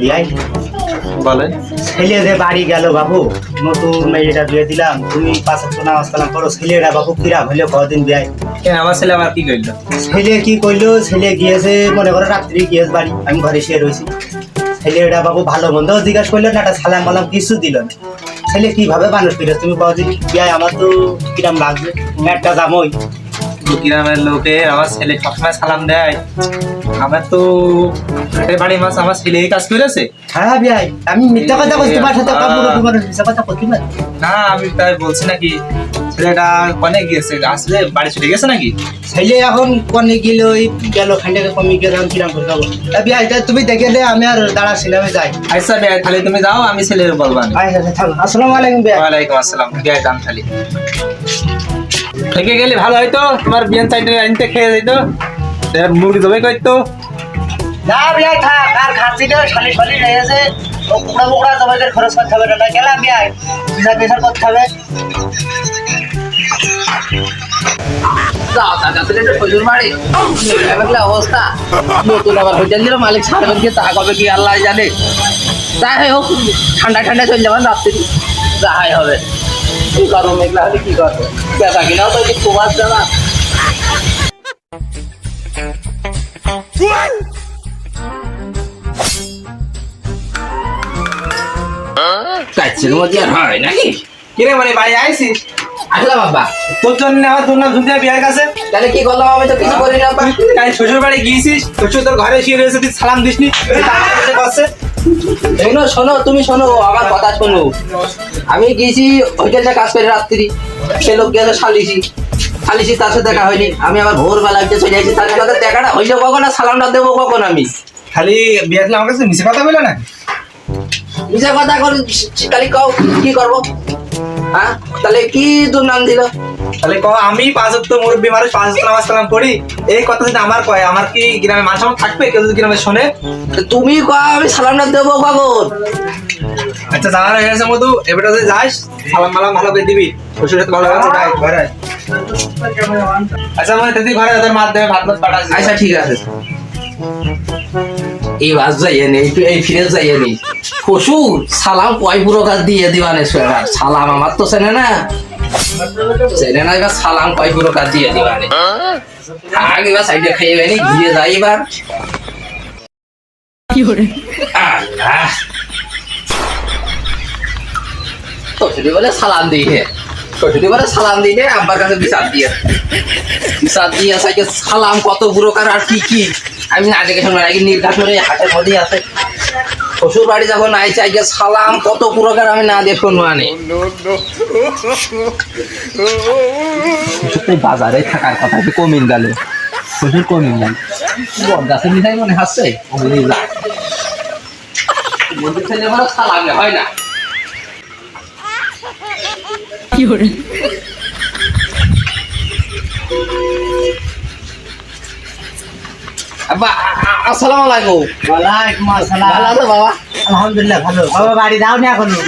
বিয়াই বলেন। ছেলে যে বাড়ি গেল বাবু নতুন মেয়েটা বিয়ে দিলাম তুমি পাঁচ তো নামাজ কালাম করো ছেলেরা বাবু হইল কদিন বিয়াই কেন আমার ছেলে আবার কি করল ছেলে কি কইলো? ছেলে গিয়েছে মনে করো রাত্রি গিয়েছে বাড়ি আমি ঘরে শুয়ে রয়েছি। ছেলেটা বাবু ভালো মন্দ জিজ্ঞাসা করল না একটা সালাম মালাম কিছু দিল না। ছেলে কীভাবে মানুষ করে তুমি কদিন? বিয়ায় আমার তো কিরাম লাগবে। একটা জামই। গ্রামের লোকে আমার ছেলে সবসময় সালাম দেয়। আমার তো হাটের বাড়ি মাছ আমার ছেলে কাজ করেছে। হ্যাঁ বিয়াই আমি মিথ্যা কথা বলতে পারি সাথে কাপড় তোমার মিথ্যা কথা বলতে পারি না আমি তাই বলছি নাকি ছেলেটা কনে গিয়েছে আসলে বাড়ি চলে গেছে নাকি? ছেলে এখন কনে গেল ওই গেল খান্ডাকে কমে গেল আমি কিরাম করে খাব? তা তুমি দেখে দে আমি আর দাঁড়া ছিলামে যাই। আচ্ছা বিয়ে তাহলে তুমি যাও আমি ছেলের বলব আচ্ছা আসসালামু আলাইকুম বিয়াই ওয়ালাইকুম আসসালাম বিয়ে যান খালি। থেকে গেলে ভালো হয়তো। তোমার বিয়ান সাইডে আনতে খেয়ে যেত মুরগি জবাই করতো। না বিয়াই থাক আর খাচ্ছি তো শালি শালি রয়েছে ও কুড়া মুকড়া তোমাকে খরচ করতে হবে না গেলাম বিয়াই বিচার বিচার করতে হবে। অবস্থা। নতুন আবার হোটেল দিল মালিক ছাড়বেন কি তা কবে কি আল্লাহ জানে। যাই হোক ঠান্ডা ঠান্ডা চলে যাবেন রাত্রি। যাই হবে। কি করব মেঘলা হলে কি করব বেচা কিনাও তো একটু খুব আসছে না মধ্যে আর হয় নাকি? কিরে মানে বাড়ি আইসিস আসলাম বাবা তোর জন্য আমার তোর নাম শুনতে বিয়ের কাছে। তাহলে কি করলাম আমি? তো কিছু করি না। কাল শ্বশুর বাড়ি গিয়েছিস? শ্বশুর তোর ঘরে শুয়ে রয়েছে তুই সালাম দিসনি। বসছে শোনো শোনো তুমি শোনো আমার কথা শোনো। আমি গেছি হোটেলটা কাজ করে রাত্রি। সে লোক গেছে সালিসি সালিসি তার সাথে দেখা হয়নি। আমি আবার ভোরবেলা উঠে চলে তার সাথে দেখাটা হইল কখন আর সালামটা দেবো কখন আমি? খালি বিয়ে আমার কাছে মিশে কথা বলে না? মিশা কথা করি খালি কও কি করব? হ্যাঁ? তাহলে কি দুর্নাম দিল? তাহলে ক আমি পাঁচ অক্ট মুরব্বী মানুষ পাঁচ অক্ট নামাজ কালাম করি এই কথা যদি আমার কয় আমার কি গ্রামে মানুষ আমার থাকবে? কেউ যদি গ্রামে শোনে? তুমি কও আমি সালামটা দেবো কখন আচ্ছা হয়ে গেছে মধু এবারে যদি যাস। সালাম মালাম ভালো করে দিবি। শ্বশুর সাথে ভালো যাই ঘরে আচ্ছা মানে দিদি ঘরে ওদের মাধ্যমে ভাত ভাত পাঠাচ্ছি আচ্ছা ঠিক আছে। এই বাস যাইয়ে নেই এই ফিরে যাইয়ে নেই। শ্বশুর সালাম কয় পুরকার দিয়ে দিবানে সালাম আমার তো চেনে না। চেনে না এবার সালাম কয় পুরকার দিয়ে দিবানে আগে এবার সাইডে খাইয়ে বেনি ঘিরে যাই এবার। আহ, আহ। শ্বশুরি বলে সালাম দিয়ে শ্বশুরি বলে সালাম দিয়ে আব্বার কাছে বিচার দিয়ে। বিচার দিয়ে সাইকে সালাম কত পুরকার আর কি কি? আমি না দেখে শুনলাম আগে নির্ঘাত করে হাতের মধ্যেই আছে। শ্বশুর বাড়ি যখন আইছে আগে সালাম কত পুরকার আমি না দেখে শুনব আনে। বাজারে থাকার কথা কি কমিন গেল। শ্বশুর কমিন গেল। বট গাছের মিঠাই মনে হাসছে ওগুলি যা। মন্দির ছেলে সালামে হয় না। আব্বা আ- আসসালামু আলাইকুম ওয়ালাইকুম আসসালাম ভালো আছো বাবা? আলহামদুলিল্লাহ ভালো। বাবা বাড়ি যাও না এখনও?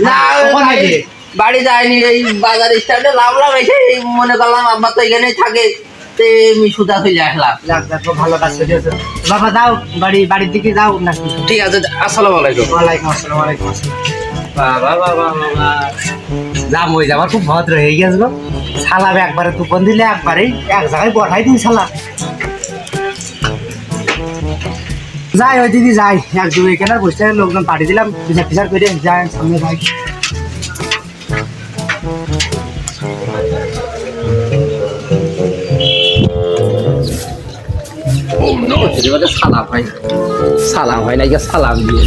বাড়ি- যায়নি এই বাজার স্ট্যান্ডে লাভলাম এসে মনে করলাম আব্বা তো এখানেই থাকে। আসলাম। ভালো কাজ করেছ বাবা যাও বাড়ি বাড়ির দিকে যাও নাকি ঠিক আছে আসসালামু আলাইকুম ওয়ালাইকুম আসসালাম ওয়ালাইকুম আসসালাম বাবা বাবা খুব ভদ্র হয়ে গেছে গো। সালাম একবারে তুপন দিলে একবারেই এক জায়গায় বসাই দিন সালাম। যাই ওই দিদি যাই। এক দু এখানে বসে লোকজন পাঠিয়ে দিলাম। বিচার টিচার করে যাই সামনে যাই। সালাম হয় সালাম হয় না সালাম দিয়ে।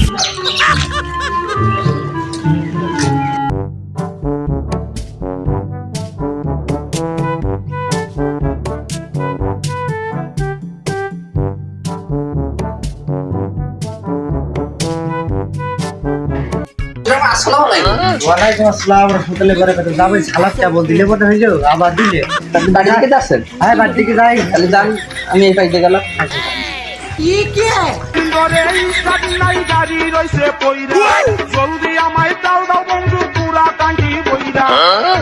ওয়ালাইকুম আসসালাম রহমতুল্লাহ বারাকাতুহু। যাব সালাদ কেবল দিলে মনে হয়ে আবার দিলে? বাড়ি থেকে যাচ্ছেন? হ্যাঁ বাড়ি থেকে যাই। তাহলে যান আমি এই পাইতে গেলাম। সুন্দরে ইস্তাদ নাই দাঁড়ি রইছে পইরা। জলদি আমায় দাও দাও বন্ধু পুরা টাঙ্কি বইরা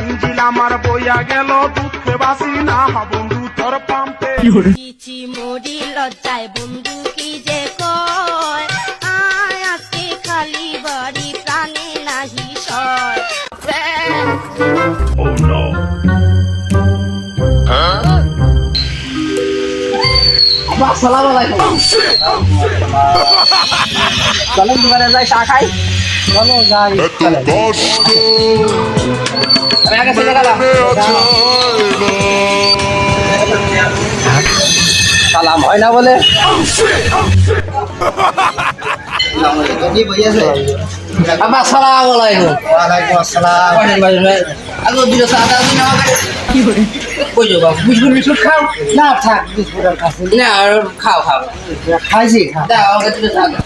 ইঞ্জিল আমার বইয়া গেল দুঃখে বাসি না বন্ধু তোর পাম্পে। চিচি মরি লজ্জায় বন্ধু। সালাম আলাইকুম চলেন দোকানে যাই চা খাই। চলো যাই। চলো। আমি আগে চলে গেলাম। সালাম হয় না বলে। কি আব্বা সালাম আলাইকুম। ওয়ালাইকুম আসসালাম। আগে দুটো চা দিন আমাকে কই যাও বাবু। বিস্কুট বিস্কুট খাও? না থাক বিস্কুটের কাছে না। আর খাও খাও। খাইছি দাও আমাকে দুটো চা দাও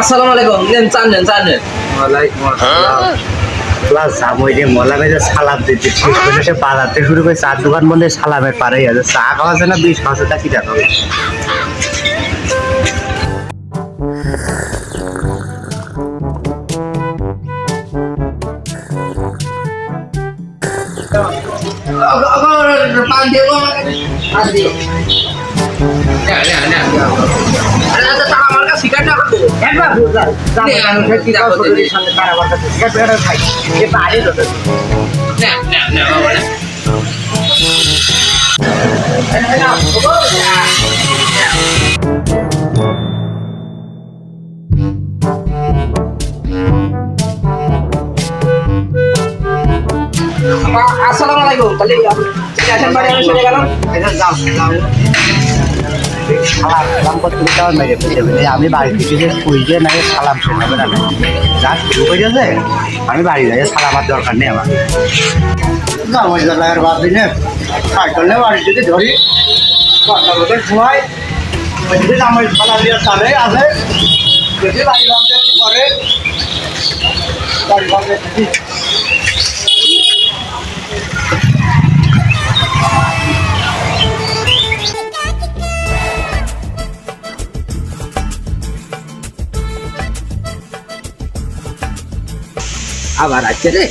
আসসালামু আলাইকুম। নেন চান নেন চান নেন। ওয়ালাইকুম আসসালাম। প্লাস জামই রে মলা মেরে সালাম দিতে। সে বাজাতে শুরু করে চার দোকান বন্ধে সালামের পারেই আছে চা খাওয়া আছে না বিশ খাওয়া তা কি দেখো পান দিয়ে পান দিয়ে একবার বুঝলাম কি দেখো, কষ্ট করে সামনে কারাবার কাছে ঠিক এটা না না না আসসালামু আলাইকুম। তাহলে আসেন বাড়ি আমি চলে গেলাম যাও যাও। সালাম সালাম করতে করতে আমার মেরে। এই আমি বাড়ি থেকে যে কই যে না সালাম শোনাবে না যা শুরু করে যাচ্ছে আমি বাড়ি যাই সালামার দরকার নেই আমার ওই জায়গায় বাদ দিনে সাইকেল নিয়ে বাড়ি থেকে ধরি কটা মতো ঘুমাই ওই দিকে আমার সালাম দিয়ে চালে আছে যদি বাড়ি ভাবতে করে বাড়ি ভাবতে আবার আছে রে।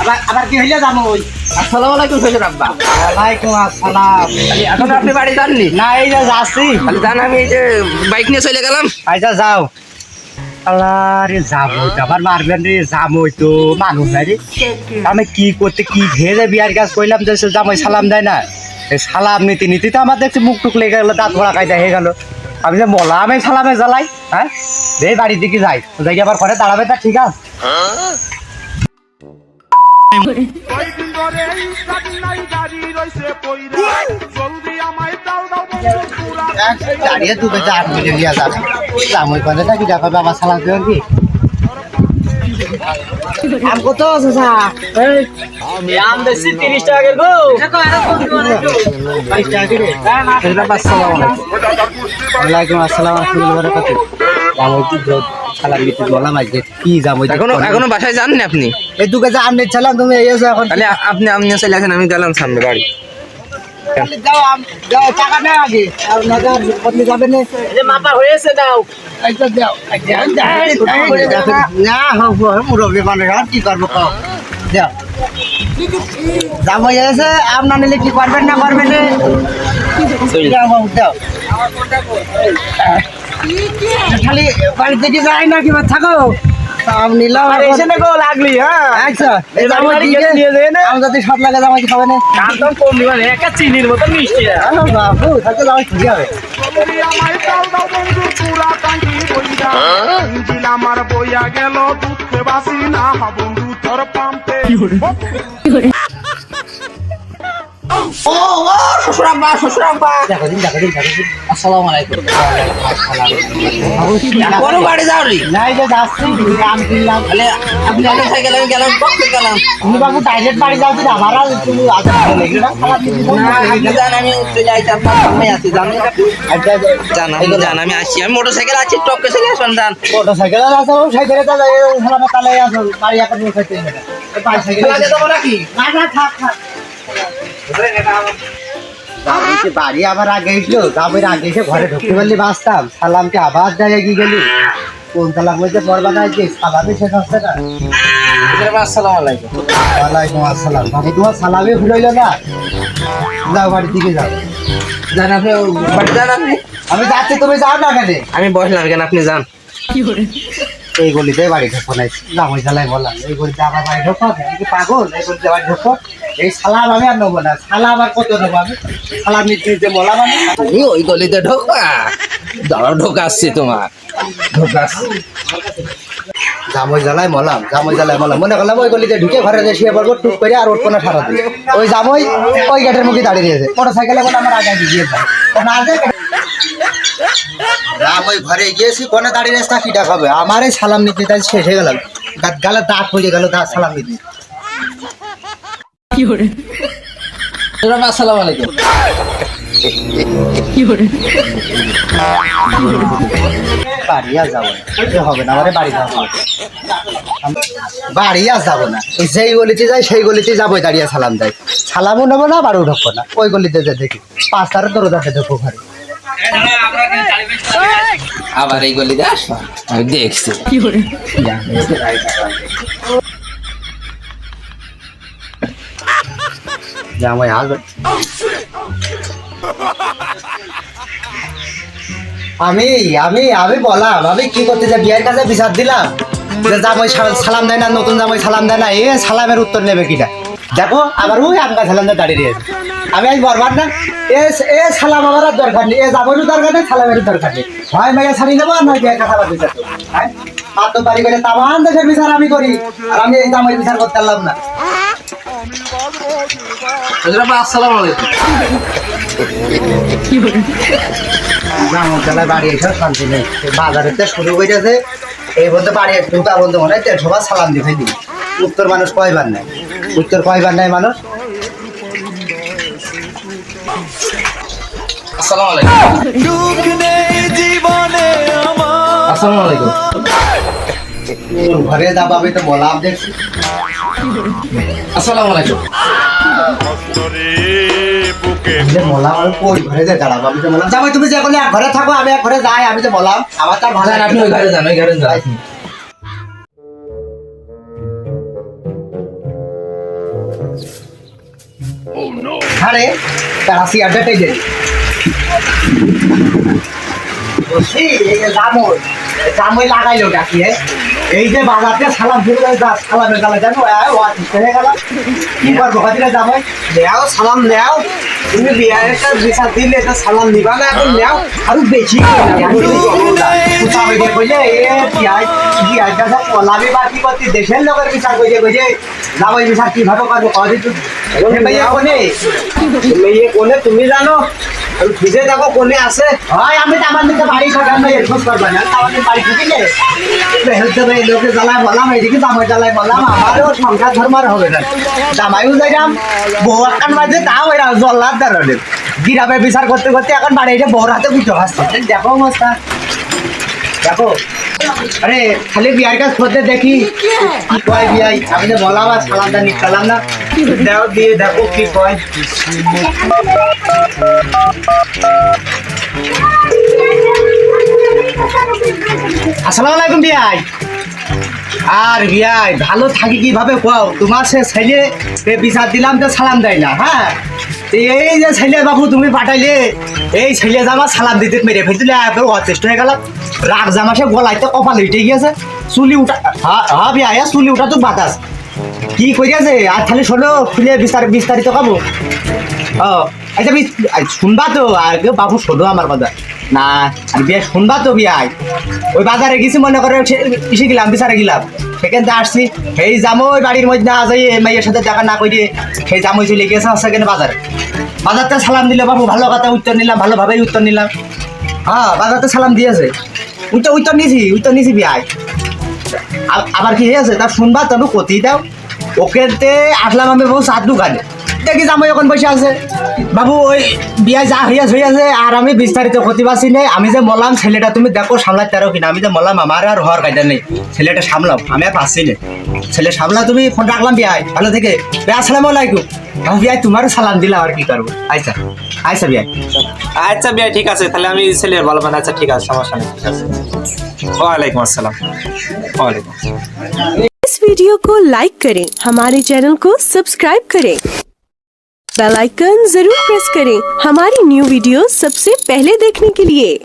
আবার আবার কি হইলে যাব ওই আসসালামু আলাইকুম শ্বশুর আব্বা। ওয়ালাইকুম আসসালাম। এখন আপনি বাড়ি যাননি? না এই যে যাচ্ছি। তাহলে জান আমি এই যে বাইক নিয়ে চলে গেলাম। আচ্ছা যাও। আল্লাহ যাব আবার মারবেন রে যাবই তো মানুষ নাই রে। আমি কি করতে কি ভেজে বিয়ার কাজ করলাম যে জামাই সালাম দেয় না? সালাম নিতে নিতে তো আমার দেখছি মুখ টুক লেগে গেলো দাঁত ভরা কায়দা হয়ে গেল। আমি যে মলামে সালামে জ্বালাই হ্যাঁ? রে বাড়ির দিকে যাই। যাই আবার ঘরে দাঁড়াবে তা ঠিক আছে। পুরা দাঁড়িয়ে দুবে বেজে আট মিনিট নিয়ে যাবে। জামাই কথা থাকি দেখো বাবা সালাম দেবেন কি? আম কত আছে আম তিরিশ টাকা গো। ওয়ালাইকুম আসসালাম জামাই এখনও এখনও বাসায় যাননি আপনি? এই দু কেজি আম নিচ্ছিলাম তুমি এখন তাহলে আপনি আপনি চলে আসেন আমি গেলাম সামনে বাড়ি। টাকা নেই আগে। আর নজর কতনি যাবে না। মাপা হয়েছে দাও। দাও না হোক মুরব্বী মানুষ আর কি করব দাও যাব এসে আম না নিলে কি করবেন না করবেন না দাও বাবু, দাও খালি বাড়ি থেকে যাই না কিবা থাকো? আম নিলাম এসে না গো লাগলি হ্যাঁ? আচ্ছা এই জামাই দিকে নিয়ে যাই না? আম যদি সব লাগে জামাই খাবে না। দাম দাম কম দিবেন একা চিনির মতো মিষ্টি বাবু তাহলে জামাই খুঁজে হবে। আমার বইয়া গেল দুঃখে বাসি না বন্ধু তোর পাম্পে ও ও শ্বশুর আব্বা শ্বশুর আব্বা দেখো দিন দেখো দিন দেখো দিন। আসসালামু আলাইকুম। কোন বাড়ি যাও রে। নাই যে যাচ্ছি। আম কিনলাম তাহলে আপনি আগে সাইকেল আমি গেলাম পক্ষে গেলাম তুমি বাবু ডাইরেক্ট বাড়ি যাও দিন আমার আর তুমি আগে বলে গেলে খারাপ কিছু বলব না, না। জান আমি চলে আইছি আপনার সামনে আছি জানেন আচ্ছা জান আমি জান আমি আসছি। আমি মোটর সাইকেল আছি টপকে চলে আসবেন জান। মোটর সাইকেল আছে সাইকেলে তো যাই সালামে তালে আসো বাড়ি বাইসাইকেল নাকি? না না থাক থাক। বাড়ি আবার আগে এসলো তারপরে আগে এসে ঘরে ঢুকতে পারলি বাঁচতাম। সালামকে আবার জায়গায় গিয়ে গেলি। কোন সালাম বলতে পড়বা না যে সালামে শেষ হচ্ছে না। আসসালামু। আলাইকুম ওয়ালাইকুম আসসালাম। বাবু তোমার সালামে ভুলাইল না? যাও বাড়ির দিকে যাও। জান আপনি বাড়ি যান আপনি? আমি যাচ্ছি তুমি যাও না কেন আমি বসলাম কেন আপনি যান। এই গলিতে বাড়ি ঢোকো নাই জামাই জ্বালাই বললাম, এই গলিতে আবার বাড়ি ঢোকো আমি পাগল, এই গলিতে বাড়ি ঢোকো। এই সালাম আমি আর নেব না। সালাম আর কত নেব আমি? সালাম নিতে নিতে বললাম আমি। ওই গলিতে ঢোকা। দাঁড়াও ঢোকাচ্ছি তোমার। ঢোকাচ্ছি জামই জ্বালাই মলাম, জামই জ্বালাই মলাম। মনে করলাম ওই গলিতে ঢুকে ঘরে যে শুয়ে পড়ব, টুক করে আর উঠবো না সারা দিন ওই জামই ওই গেটের মুখে দাঁড়িয়ে দিয়েছে মোটর সাইকেলে বলে আমার আগে গিয়ে যায় না ঘরে গিয়েছি কোনে দাঁড়িয়ে রেস্তা খাবে আমারে সালাম নিতে তাই শেষ হয়ে গালে। দাঁত পড়ে গেল দাঁত সালাম নিতে। আসসালামু আলাইকুম। বাড়ি আর যাব না হবে না আমারে বাড়ি যাব বাড়ি আর যাব না যেই গলিতে যাই সেই গলিতে যাব দাঁড়িয়ে সালাম দেয়। সালামও নেব না বাড়িও ঢুকবো না। ওই গলিতে যে দেখি পাঁচ তার দরজাতে ঢুকবো ঘরে। আবার এই গলিতে আসবা? আমি দেখছি। জামাই আসবে আমি আমি আমি বললাম আমি কি করতে যাই? বিয়ের কাছে বিচার দিলাম। যে জামাই সালাম দেয় না নতুন জামাই সালাম দেয় না এ সালামের উত্তর নেবে কিটা দেখো আবার ওই আমগা সালাম দিয়ে দাঁড়িয়ে রয়েছে। আমি আজ বরবার না। এ এ আমার আর দরকার নেই। এ জামাইরও দরকার নেই সালামেরও দরকার নেই। হয় মেয়ে ছাড়ি নেব আর নয় কথা বাদ বিচার হ্যাঁ? মাত্র বাড়ি করে তামান দেশের বিচার আমি করি। আর আমি এই জামাই বিচার করতে পারলাম না। আসসালামু আলাইকুম। জামতলায় বাড়ি এসে শান্তি নেই। তো শুরু করেছে এই বলতে বাড়ি বন্ধু মনে হয় দেড়শো সালাম দিতে দিই। উত্তর মানুষ কয়বার নেয়? উত্তর কয়বার নেয় মানুষ? আসসালামু আলাইকুম। আসসালামু আলাইকুম। ঘরে যাব আমি তো দেখছি। আসসালামু আলাইকুম। যে ঘরে যে তুমি যে থাকো আমি ঘরে যাই আমি তো বললাম আমার তার ভালো আপনি ওই ঘরে যান ওই ঘরে যান। আরে তারা সিয়ারটা যে বলছি এই যে হ্যাঁ? বাজারতে সালাম ফিরে যা সালামের গালে জানো হয়ে গেল। কি করব কাদিরা জামাই, নেও, সালাম নেও। তুমি বিয়ার একটা বিচার দিলে, এটা সালাম নিবা না, এখন নেও। আরও বেশি কোনে, তুমি জানো? খুঁজে দেখো কোনে আছে। হয় আমি তো আমার দিকে বাড়ি থাকার না এরকম করব না। আমাদের বাড়ি ঢুকিলে হেলতে ভাই লোকে জ্বালায় বললাম এদিকে জামাই জ্বালায় বললাম আমারও সংসার ধর্মার হবে না। জামাইও যাইলাম বউ একখান বাজে তাও এরা জল্লার ধরনের গিরাবে বিচার করতে করতে এখন বাড়ি এসে বউর হাতে বুঝতে পারছে দেখো অবস্থা। দেখো। আরে খালি বিয়ার কাজ করতে দেখি। কি কয় বিয়াই? আমি তো বললাম আর সালামটা নিকালাম না। দাও দিয়ে দেখো কি কয়। আসসালামু আলাইকুম বিয়াই। আর বিয়াই ভালো থাকি কীভাবে কও? তোমার সে ছেলে বিচার দিলাম তো সালাম দেয় না হ্যাঁ? এই যে ছেলে বাবু তুমি পাঠাইলে এই ছেলে জামা সালাম দিতে মেরে ফেলছিলে এত অচেষ্ট হয়ে গেল রাগ জামা সে গলাইতে কপাল উঠে গিয়েছে। চুলি উঠা হ্যাঁ হ্যাঁ বিয়াই আর চুলি উঠা তো বাতাস। কি কইয়াছে আর খালি শোনো খুলে বিস্তার বিস্তারিত খাব ও আচ্ছা শুনবা তো, আর বাবু শোনো আমার কথা। না, আর বিয়ে শুনবা তো বিয়াই ওই বাজারে গেছি, মনে করে এসে গেলাম বিচারে গেলাম। সেখান থেকে আসছি। সেই জামো ওই বাড়ির মধ্যে না যাই মাইয়ের সাথে দেখা না করিয়ে সেই জামই চলে গেছে সেখানে বাজারে। বাজারতে সালাম দিলে, বাবু, ভালো কথা উত্তর নিলাম, ভালোভাবেই উত্তর নিলাম। হ্যাঁ বাজারতে সালাম দিয়েছে। উত্তর উত্তর নিছি উত্তর নিছি বিয়াই আবার কি হয়েছে তা শুনবা তবে কতি দাও। ওকে আসলাম আমি বহু সাত দোকানে। দেখি জামাই এখন বসে আছে বাবু ওই বিয়া যা হইয়াছে হইয়াছে আর আমি বিস্তারিত ক্ষতি পাচ্ছি নেই আমি যে মলাম ছেলেটা তুমি দেখো সামলাতে পারো কিনা আমি যে মলাম আমার আর হওয়ার কায়দা নেই ছেলেটা সামলাও আমি আর পাচ্ছি না ছেলে সামলা তুমি ফোন রাখলাম বিয়াই ভালো থেকে বিয়া আসসালামু আলাইকুম আমি বিয়াই তোমারও সালাম দিলাম আর কি করবো আচ্ছা আচ্ছা বিয়াই আচ্ছা বিয়া ঠিক আছে তাহলে আমি ছেলের ভালো মানে আচ্ছা ঠিক আছে সমস্যা নেই ঠিক আছে ওয়ালাইকুম আসসালাম ওয়ালাইকুম इस वीडियो को लाइक करें हमारे चैनल को सब्सक्राइब करें बेल आइकन ज़रूर प्रेस करें। हमारी न्यू वीडियो सबसे पहले देखने के लिए।